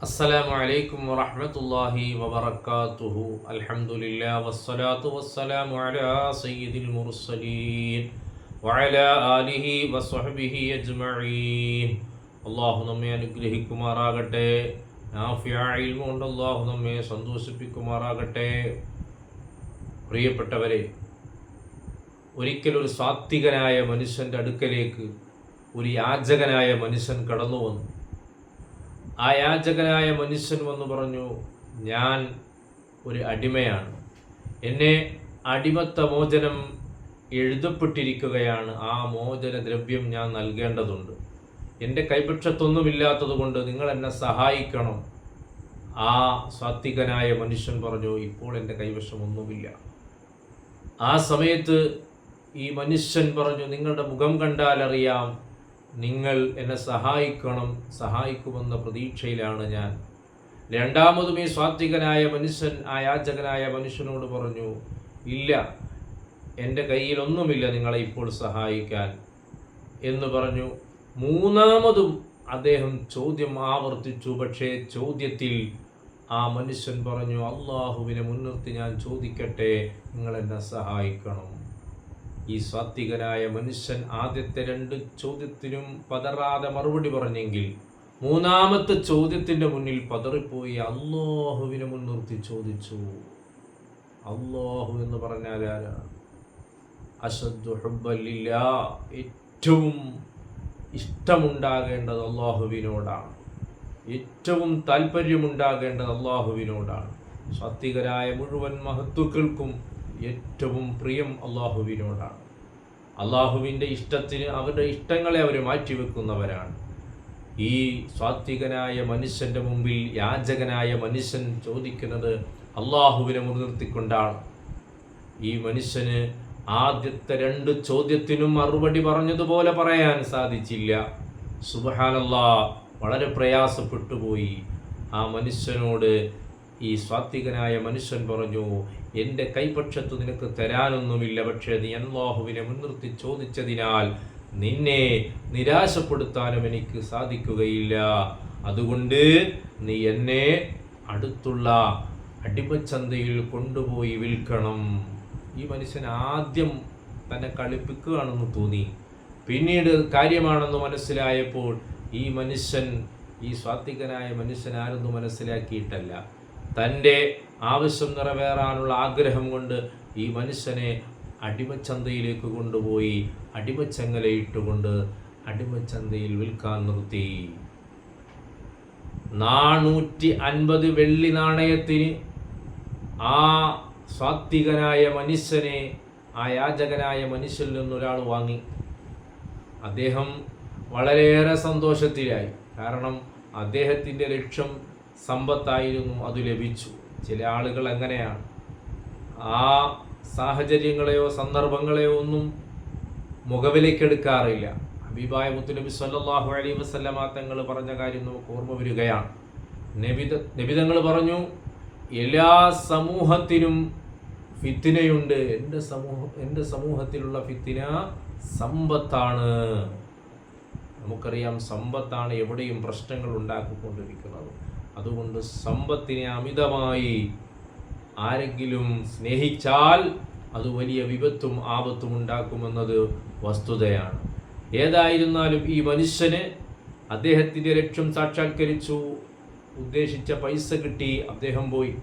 السلام عليكم ورحمة الله وبركاته الحمد لله والصلاة والسلام على سيد المرسلين وعلى آله وصحبه أجمعين അള്ളാഹു നമ്മെ അനുഗ്രഹിക്കുമാറാകട്ടെ നാഫിയായിൽ കൊണ്ട് അള്ളാഹു നമ്മെ സന്തോഷിപ്പിക്കുമാറാകട്ടെ പ്രിയപ്പെട്ടവരെ ഒരിക്കലൊരു സാത്വികനായ മനുഷ്യൻ്റെ അടുക്കലേക്ക് ഒരു യാചകനായ മനുഷ്യൻ കടന്നു വന്നു ആ യാചകനായ മനുഷ്യൻ വന്നു പറഞ്ഞു ഞാൻ ഒരു അടിമയാണ്. എന്നെ അടിമത്ത മോചനം എഴുതപ്പെട്ടിരിക്കുകയാണ്. ആ മോചന ദ്രവ്യം ഞാൻ നൽകേണ്ടതുണ്ട്. എന്റെ കൈപക്ഷത്തൊന്നുമില്ലാത്തത് കൊണ്ട് നിങ്ങൾ എന്നെ സഹായിക്കണം. ആ സാത്വികനായ മനുഷ്യൻ പറഞ്ഞു ഇപ്പോൾ എന്റെ കൈവശം ഒന്നുമില്ല ആ സമയത്ത് ഈ മനുഷ്യൻ പറഞ്ഞു നിങ്ങളുടെ മുഖം കണ്ടാൽ അറിയാം നിങ്ങൾ എന്നെ സഹായിക്കണം സഹായിക്കുമെന്ന പ്രതീക്ഷയിലാണ് ഞാൻ. രണ്ടാമതും ഈ സ്വാത്വികനായ മനുഷ്യൻ ആ യാചകനായ മനുഷ്യനോട് പറഞ്ഞു ഇല്ല എന്റെ കയ്യിലൊന്നുമില്ല നിങ്ങളെ ഇപ്പോൾ സഹായിക്കാൻ. എന്ന് പറഞ്ഞു. മൂന്നാമതും അദ്ദേഹം ചോദ്യം ആവർത്തിച്ചു. പക്ഷേ ചോദ്യത്തിൽ ആ മനുഷ്യൻ പറഞ്ഞു അള്ളാഹുവിനെ മുൻനിർത്തി ഞാൻ ചോദിക്കട്ടെ നിങ്ങൾ എന്നെ സഹായിക്കണം. ഈ സാത്വികനായ മനുഷ്യൻ ആദ്യത്തെ രണ്ട് ചോദ്യത്തിനും പതറാതെ മറുപടി പറഞ്ഞെങ്കിൽ മൂന്നാമത്തെ ചോദ്യത്തിന്റെ മുന്നിൽ പതറിപ്പോയി അള്ളാഹുവിനെ മുൻനിർത്തി ചോദിച്ചു. അള്ളാഹു എന്ന് പറഞ്ഞാൽ ആരാണ് ഹുബ്ബല്ലില്ല ഏറ്റവും ഇഷ്ടമുണ്ടാകേണ്ടത് അള്ളാഹുവിനോടാണ് ഏറ്റവും താല്പര്യമുണ്ടാകേണ്ടത് അള്ളാഹുവിനോടാണ് സാത്വികരായ മുഴുവൻ മഹത്വക്കൾക്കും ഏറ്റവും പ്രിയം അള്ളാഹുവിനോടാണ്. അള്ളാഹുവിന്റെ ഇഷ്ടത്തിന് അവരുടെ ഇഷ്ടങ്ങളെ അവർ മാറ്റിവെക്കുന്നവരാണ്. ഈ സാത്വികനായ മനുഷ്യന്റെ മുമ്പിൽ യാചകനായ മനുഷ്യൻ ചോദിക്കുന്നത് അള്ളാഹുവിനെ മുൻനിർത്തിക്കൊണ്ടാണ്. ഈ മനുഷ്യന് ആദ്യത്തെ രണ്ട് ചോദ്യത്തിനും മറുപടി പറഞ്ഞതുപോലെ പറയാൻ സാധിച്ചില്ല. സുബഹാനല്ലാ വളരെ പ്രയാസപ്പെട്ടു പോയി. ആ മനുഷ്യനോട് ഈ സ്വാത്വികനായ മനുഷ്യൻ പറഞ്ഞു എന്റെ കൈപക്ഷത്തു നിനക്ക് തരാനൊന്നുമില്ല പക്ഷേ നീ അള്ളാഹുവിനെ മുൻനിർത്തി ചോദിച്ചതിനാൽ നിന്നെ നിരാശപ്പെടുത്താനും എനിക്ക് സാധിക്കുകയില്ല. അതുകൊണ്ട് നീ എന്നെ അടുത്തുള്ള അടിമച്ചന്തയിൽ കൊണ്ടുപോയി വിൽക്കണം. ഈ മനുഷ്യൻ ആദ്യം തന്നെ കളിപ്പിക്കുകയാണെന്ന് തോന്നി. പിന്നീട് കാര്യമാണെന്ന് മനസ്സിലായപ്പോൾ ഈ മനുഷ്യൻ ഈ സ്വാത്വികനായ മനുഷ്യൻ മനസ്സിലാക്കിയിട്ടല്ല. തന്റെ ആവശ്യം നിറവേറാനുള്ള ആഗ്രഹം കൊണ്ട് ഈ മനുഷ്യനെ അടിമച്ചന്തയിലേക്ക് കൊണ്ടുപോയി അടിമച്ചങ്ങലയിട്ടുകൊണ്ട് അടിമച്ചന്തയിൽ വിൽക്കാൻ നിർത്തി. നാനൂറ്റി അൻപത് വെള്ളി നാണയത്തിന് ആ സാത്വികനായ മനുഷ്യനെ ആ യാചകനായ മനുഷ്യനിൽ നിന്നൊരാൾ വാങ്ങി. അദ്ദേഹം വളരെയേറെ സന്തോഷത്തിലായി. കാരണം അദ്ദേഹത്തിന്റെ ലക്ഷ്യം സമ്പത്തായിരുന്നു അത് ലഭിച്ചു. ചില ആളുകൾ എങ്ങനെയാണ് ആ സാഹചര്യങ്ങളെയോ സന്ദർഭങ്ങളെയോ ഒന്നും മുഖവിലേക്കെടുക്കാറില്ല ഹബീബായ മുത്തുനബി സല്ലാഹു അലൈ വസല്ലമ തങ്ങൾ പറഞ്ഞ കാര്യം നമുക്ക് ഓർമ്മ വരികയാണ്. നബിത നബിതങ്ങൾ പറഞ്ഞു എല്ലാ സമൂഹത്തിനും ഫിത്തിനയുണ്ട്. എന്റെ സമൂഹം എന്റെ സമൂഹത്തിലുള്ള ഫിത്തിന സമ്പത്താണ്. നമുക്കറിയാം സമ്പത്താണ് എവിടെയും പ്രശ്നങ്ങൾ ഉണ്ടാക്കിക്കൊണ്ടിരിക്കുന്നത്. അതുകൊണ്ട് സമ്പത്തിനെ അമിതമായി ആരെങ്കിലും സ്നേഹിച്ചാൽ അത് വലിയ വിപത്തും ആപത്തും ഉണ്ടാക്കുമെന്നത് വസ്തുതയാണ്. ഏതായിരുന്നാലും ഈ മനുഷ്യന് അദ്ദേഹത്തിന്റെ ലക്ഷ്യം സാക്ഷാത്കരിച്ചു ഉദ്ദേശിച്ച പൈസ കിട്ടി അദ്ദേഹം പോയി.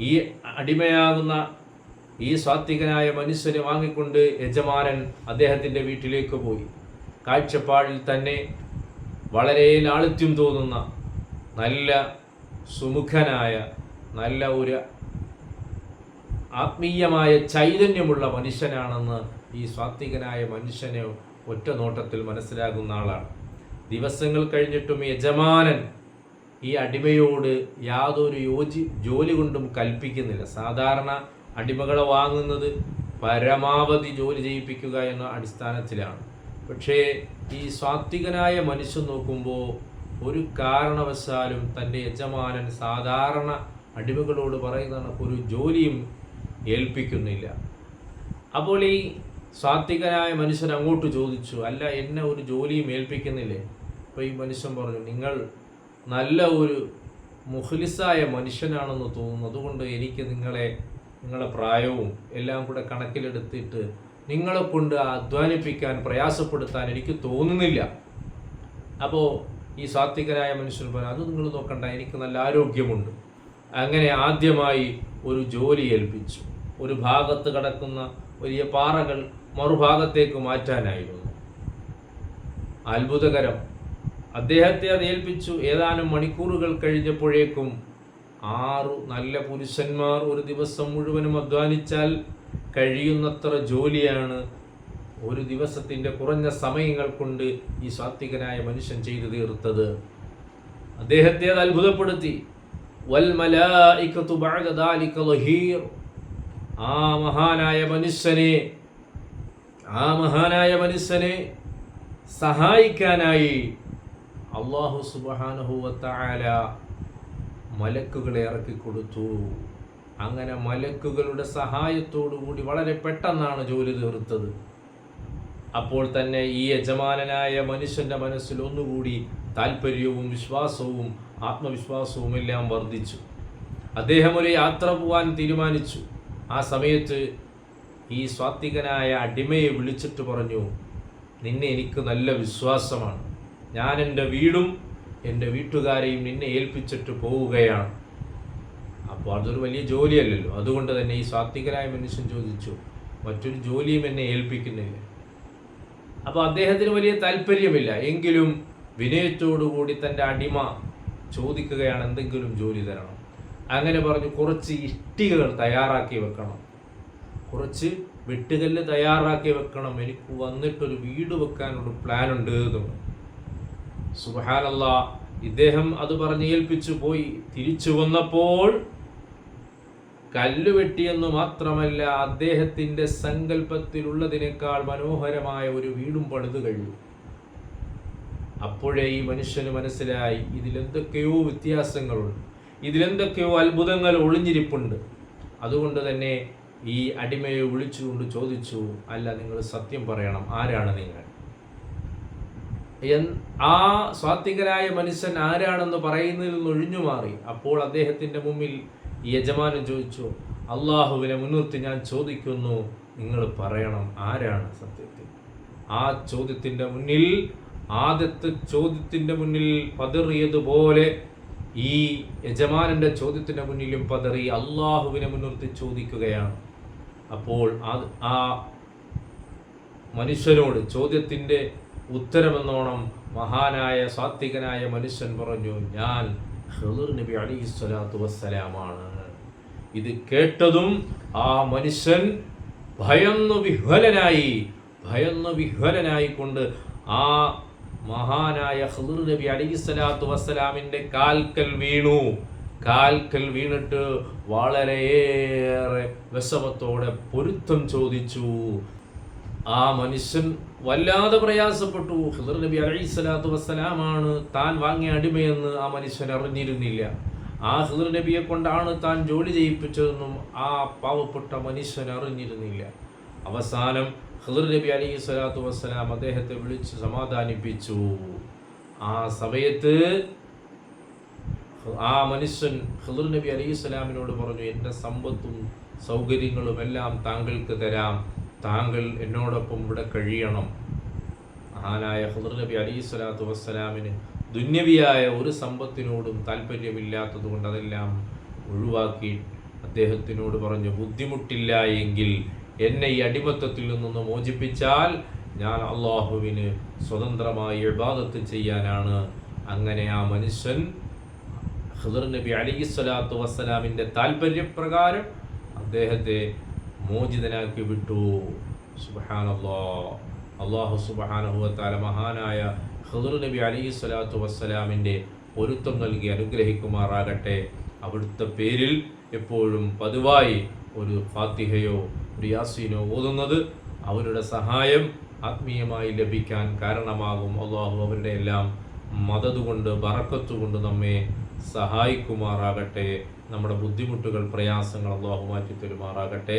ഈ അടിമയാകുന്ന ഈ സാത്വികനായ മനുഷ്യനെ വാങ്ങിക്കൊണ്ട് യജമാനൻ അദ്ദേഹത്തിന്റെ വീട്ടിലേക്ക് പോയി. കാഴ്ചപ്പാടിൽ തന്നെ വളരെ ലാളിത്യം തോന്നുന്ന നല്ല സുമുഖനായ നല്ല ഒരു ആത്മീയമായ ചൈതന്യമുള്ള മനുഷ്യനാണെന്ന് ഈ സ്വാത്വികനായ മനുഷ്യനെ ഒറ്റ നോട്ടത്തിൽ മനസ്സിലാകുന്ന ആളാണ്. ദിവസങ്ങൾ കഴിഞ്ഞിട്ടും യജമാനൻ ഈ അടിമയോട് യാതൊരു യോജി ജോലി കൊണ്ടും കൽപ്പിക്കുന്നില്ല. സാധാരണ അടിമകളെ വാങ്ങുന്നത് പരമാവധി ജോലി ചെയ്യിപ്പിക്കുക എന്ന അടിസ്ഥാനത്തിലാണ്. പക്ഷേ ഈ സ്വാത്വികനായ മനുഷ്യൻ നോക്കുമ്പോൾ ഒരു കാരണവശാലും തന്റെ യജമാനൻ സാധാരണ അടിമകളോട് പറയുന്ന ഒരു ജോലിയും ഏൽപ്പിക്കുന്നില്ല. അപ്പോൾ ഈ സാത്വികനായ മനുഷ്യൻ അങ്ങോട്ട് ചോദിച്ചു അല്ല എന്നെ ഒരു ജോലിയും ഏൽപ്പിക്കുന്നില്ലേ? അപ്പോൾ ഈ മനുഷ്യൻ പറഞ്ഞു നിങ്ങൾ നല്ല ഒരു മുഖ്ലിസായ മനുഷ്യനാണെന്ന് തോന്നുന്നു. അതുകൊണ്ട് എനിക്ക് നിങ്ങളെ നിങ്ങളെ പ്രായവും എല്ലാം കൂടെ കണക്കിലെടുത്തിട്ട് നിങ്ങളെ കൊണ്ട് അധ്വാനിപ്പിക്കാൻ പ്രയാസപ്പെടുത്താൻ എനിക്ക് തോന്നുന്നില്ല. അപ്പോൾ ഈ സാത്വികരായ മനുഷ്യൻ പറഞ്ഞു അത് നിങ്ങൾ നോക്കണ്ട എനിക്ക് നല്ല ആരോഗ്യമുണ്ട്. അങ്ങനെ ആദ്യമായി ഒരു ജോലി ഏൽപ്പിച്ചു. ഒരു ഭാഗത്ത് കിടക്കുന്ന വലിയ പാറകൾ മറുഭാഗത്തേക്ക് മാറ്റാനായിരുന്നു. അത്ഭുതകരം. അദ്ദേഹത്തെ അത് ഏൽപ്പിച്ചു. ഏതാനും മണിക്കൂറുകൾ കഴിഞ്ഞപ്പോഴേക്കും ആറു നല്ല പുരുഷന്മാർ ഒരു ദിവസം മുഴുവനും അധ്വാനിച്ചാൽ കഴിയുന്നത്ര ജോലിയാണ് ഒരു ദിവസത്തിന്റെ കുറഞ്ഞ സമയങ്ങൾ കൊണ്ട് ഈ സാത്വികനായ മനുഷ്യൻ ചെയ്തു തീർത്തത്. അദ്ദേഹത്തെ അത് അത്ഭുതപ്പെടുത്തി. ആ മഹാനായ മനുഷ്യനെ ആ മഹാനായ മനുഷ്യനെ സഹായിക്കാനായി അള്ളാഹു സുബാനുഹുവത്തായ മലക്കുകളെ ഇറക്കി കൊടുത്തു. അങ്ങനെ മലക്കുകളുടെ സഹായത്തോടു കൂടി വളരെ പെട്ടെന്നാണ് ജോലി തീർത്തത്. അപ്പോൾ തന്നെ ഈ യജമാനനായ മനുഷ്യന്റെ മനസ്സിൽ ഒന്നുകൂടി താല്പര്യവും വിശ്വാസവും ആത്മവിശ്വാസവും എല്ലാം വർദ്ധിച്ചു. അദ്ദേഹം ഒരു യാത്ര പോവാൻ തീരുമാനിച്ചു. ആ സമയത്ത് ഈ സ്വാത്വികനായ അടിമയെ വിളിച്ചിട്ട് പറഞ്ഞു നിന്നെ എനിക്ക് നല്ല വിശ്വാസമാണ്. ഞാൻ എന്റെ വീടും എന്റെ വീട്ടുകാരെയും നിന്നെ ഏൽപ്പിച്ചിട്ട് പോവുകയാണ്. അപ്പോൾ അതൊരു വലിയ ജോലിയല്ലല്ലോ. അതുകൊണ്ട് തന്നെ ഈ സ്വാത്വികനായ മനുഷ്യൻ ചോദിച്ചു മറ്റൊരു ജോലിയും എന്നെ ഏൽപ്പിക്കുന്നില്ല? അപ്പോൾ അദ്ദേഹത്തിന് വലിയ താല്പര്യമില്ല. എങ്കിലും വിനയത്തോടുകൂടി തന്റെ അടിമ ചോദിക്കുകയാണ് എന്തെങ്കിലും ജോലി തരണം. അങ്ങനെ പറഞ്ഞു കുറച്ച് ഇഷ്ടികകൾ തയ്യാറാക്കി വെക്കണം. കുറച്ച് വെട്ടുകല്ല് തയ്യാറാക്കി വെക്കണം. എനിക്ക് വന്നിട്ടൊരു വീട് വെക്കാനൊരു പ്ലാൻ ഉണ്ട് സുബഹാനല്ല ഇദ്ദേഹം അത് പറഞ്ഞ് ഏൽപ്പിച്ചു പോയി. തിരിച്ചു വന്നപ്പോൾ കല്ല് വെട്ടിയെന്നു മാത്രമല്ല അദ്ദേഹത്തിന്റെ സങ്കല്പത്തിലുള്ളതിനേക്കാൾ മനോഹരമായ ഒരു വീടും പണിതു കഴിഞ്ഞു. അപ്പോഴേ ഈ മനുഷ്യന് മനസ്സിലായി ഇതിലെന്തൊക്കെയോ വ്യത്യാസങ്ങളുണ്ട്. ഇതിലെന്തൊക്കെയോ അത്ഭുതങ്ങൾ ഒളിഞ്ഞിരിപ്പുണ്ട്. അതുകൊണ്ട് തന്നെ ഈ അടിമയെ വിളിച്ചുകൊണ്ട് ചോദിച്ചു അല്ല നിങ്ങൾ സത്യം പറയണം. ആരാണ് നിങ്ങൾ? ആ സ്വാത്വികരായ മനുഷ്യൻ ആരാണെന്ന് പറയുന്നതിൽ നിന്ന് ഒഴിഞ്ഞു മാറി അപ്പോൾ അദ്ദേഹത്തിന്റെ മുമ്പിൽ യജമാനൻ ചോദിച്ചു അള്ളാഹുവിനെ മുൻനിർത്തി ഞാൻ ചോദിക്കുന്നു. നിങ്ങൾ പറയണം ആരാണ് സത്യത്തിൽ? ആ ചോദ്യത്തിന്റെ മുന്നിൽ ആദ്യത്തെ ചോദ്യത്തിന്റെ മുന്നിൽ പതറിയതുപോലെ ഈ യജമാനന്റെ ചോദ്യത്തിന്റെ മുന്നിലും പതറി അള്ളാഹുവിനെ മുൻനിർത്തി ചോദിക്കുകയാണ്. അപ്പോൾ ആ മനുഷ്യനോട് ചോദ്യത്തിന്റെ ഉത്തരമെന്നോണം മഹാനായ സാത്വികനായ മനുഷ്യൻ പറഞ്ഞു ഞാൻ ഖദർ നബി അലി സ്വലാത്തു വസ്സലാമാണ്. ഇത് കേട്ടതും ആ മനുഷ്യൻ ഭയന്നു വിഹ്വലനായി ഭയന്നു വിഹ്വലനായി കൊണ്ട് ആ മഹാനായ ഹദുർ നബി അലി സ്വലാത്തു വസ്സലാമിന്റെ കാൽക്കൽ വീണു. കാൽക്കൽ വീണിട്ട് വളരെയേറെ വിഷമത്തോടെ പൊരുത്തം ചോദിച്ചു. ആ മനുഷ്യൻ വല്ലാതെ പ്രയാസപ്പെട്ടു. ഹിദർ നബി അലൈഹി സ്വലാത്തു വസ്സലാമാണ് താൻ വാങ്ങിയ അടിമയെന്ന് ആ മനുഷ്യൻ അറിഞ്ഞിരുന്നില്ല. ആ ഹിദർ നബിയെ കൊണ്ടാണ് താൻ ജോലി ചെയ്യിപ്പിച്ചതെന്നും ആ പാവപ്പെട്ട മനുഷ്യൻ അറിഞ്ഞിരുന്നില്ല. അവസാനം ഹിദർ നബി അലൈഹി സ്വലാത്തു വസ്സലാം അദ്ദേഹത്തെ വിളിച്ച് സമാധാനിപ്പിച്ചു. ആ സമയത്ത് ആ മനുഷ്യൻ ഹിദർ നബി അലൈഹി സ്വലാമിനോട് പറഞ്ഞു എന്റെ സമ്പത്തും സൗകര്യങ്ങളും എല്ലാം താങ്കൾക്ക് തരാം. താങ്കൾ എന്നോടൊപ്പം ഇവിടെ കഴിയണം. മഹാനായ ഹുദർ നബി അലി സ്വലാത്തു വസ്സലാമിന് ദുന്യവിയായ ഒരു സമ്പത്തിനോടും താല്പര്യമില്ലാത്തത് കൊണ്ട് അതെല്ലാം ഒഴിവാക്കി അദ്ദേഹത്തിനോട് പറഞ്ഞു ബുദ്ധിമുട്ടില്ല എങ്കിൽ എന്നെ ഈ അടിമത്തത്തിൽ നിന്നൊന്ന് മോചിപ്പിച്ചാൽ ഞാൻ അള്ളാഹുവിന് സ്വതന്ത്രമായി ഇബാദത്ത് ചെയ്യാനാണ്. അങ്ങനെ ആ മനുഷ്യൻ ഹുദർ നബി അലി സ്വലാത്തു വസ്സലാമിന്റെ താല്പര്യപ്രകാരം അദ്ദേഹത്തെ മോചിതനാക്കി വിട്ടു സുബഹാനല്ലോ അള്ളാഹു സുബഹാനഹുവത്താല മഹാനായ ഹദുർ നബി അലി സ്വലാത്തു വസ്സലാമിന്റെ പൊരുത്തം നൽകി അനുഗ്രഹിക്കുമാറാകട്ടെ. അവിടുത്തെ പേരിൽ എപ്പോഴും പതിവായി ഒരു ഫാത്തിഹയോ ഒരു യാസീനോ ഓതുന്നത് അവരുടെ സഹായം ആത്മീയമായി ലഭിക്കാൻ കാരണമാകും. അള്ളാഹു അവരുടെ എല്ലാം മതതുകൊണ്ട് ബറക്കത്തുകൊണ്ട് നമ്മെ സഹായിക്കുമാറാകട്ടെ. നമ്മുടെ ബുദ്ധിമുട്ടുകൾ പ്രയാസങ്ങൾ അള്ളാഹു മാറ്റി തരുമാറാകട്ടെ